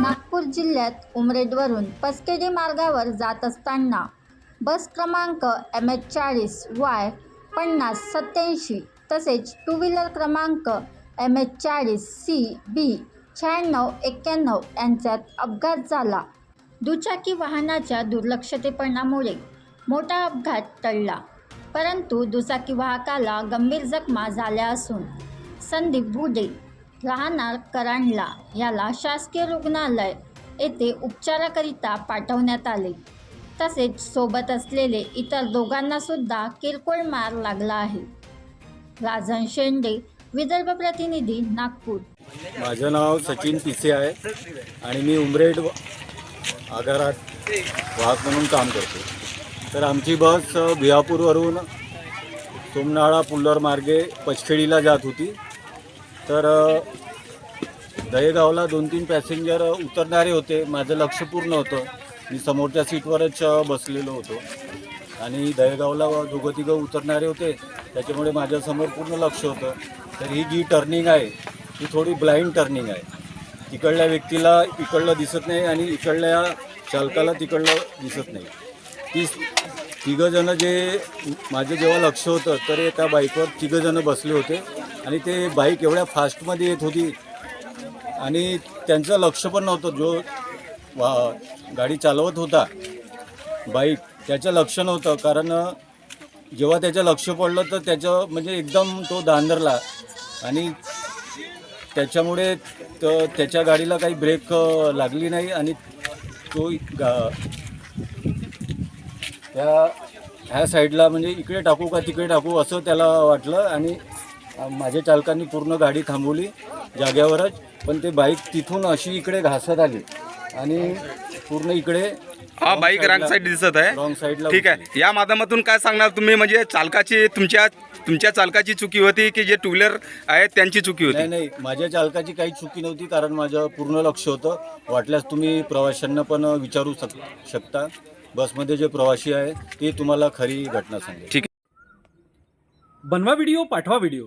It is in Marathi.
नागपूर जिल्ह्यात उमरेडवरून पस्केडी मार्गावर जात असताना बस क्रमांक एम एच चाळीस वाय पन्नास सत्याऐंशी तसेच टू व्हीलर क्रमांक एम एच चाळीस सी बी शहाण्णव एक्क्याण्णव यांच्यात अपघात झाला. दुचाकी वाहनाच्या दुर्लक्षतेपणामुळे मोठा अपघात टळला परंतु दुचाकी वाहकाला गंभीर जखमा झाल्या असून संदीप बुडे राहणार करांडला. याला शासकीय रुग्णालय येथे उपचाराकरिता पाठवण्यात आले. तसेच सोबत असलेले इतर दोघांना सुद्धा किरकोळ मार लागला आहे. राजन शेंडे विदर्भ प्रतिनिधी नागपूर. माझं नाव सचिन पिसे आहे आणि मी उमरेड आगारात वाहक म्हणून काम करतो. तर आमची बस अ, बिहापूरवरून सोमनाळा पुल्लर मार्गे पचखेडीला जात होती. तर दहेगावला दोन तीन पॅसेंजर उतरणारे होते. माझं लक्ष पूर्ण होतं. मी समोरच्या सीटवरच बसलेलो होतो. आणि दहेगावला दोघं तिघं उतरणारे होते. त्याच्यामुळे माझ्यासमोर पूर्ण लक्ष होतं. तर ही जी टर्निंग आहे ही थोडी ब्लाइंड टर्निंग आहे. तिकडल्या व्यक्तीला इकडलं दिसत नाही आणि इकडल्या चालकाला तिकडलं दिसत नाही. ती तिघंजणं जे माझं जेव्हा लक्ष होतं तर एका त्या बाईकवर तिघंजणं बसले होते. आणि ते बाईक एवढ्या फास्टमध्ये येत होती. आणि त्यांचं लक्ष पण नव्हतं. जो वा गाडी चालवत होता बाईक त्याचं लक्ष नव्हतं. कारण जेव्हा त्याचं लक्ष पडलं तर त्याचं म्हणजे एकदम तो दांदरला आणि त्याच्यामुळे तर त्याच्या गाडीला काही ब्रेक लागली नाही. आणि तो गा त्या ह्या साईडला म्हणजे इकडे टाकू का तिकडे टाकू असं त्याला वाटलं. आणि माझ्या चालकांनी पूर्ण गाडी थांबवली जाग्यावरच पण ते बाईक तिथून अशी इकडे घासत आली. आणि पूर्ण इकडे हा बाईक रॉंग साईड दिसत आहे. रॉंग साईडला ठीक आहे. या माध्यमातून काय सांगणार तुम्ही? म्हणजे चालकाची तुमच्या तुमच्या चालकाची चुकी होती की जे टू व्हीलर आहेत त्यांची चुकी नाही होती? नाही माझ्या चालकाची काही चुकी नव्हती कारण माझं पूर्ण लक्ष होतं. वाटल्यास तुम्ही प्रवाशांना पण विचारू शक शकता. बसमध्ये जे प्रवासी आहे ते तुम्हाला खरी घटना सांगेल. ठीक बनवा व्हिडिओ पाठवा व्हिडिओ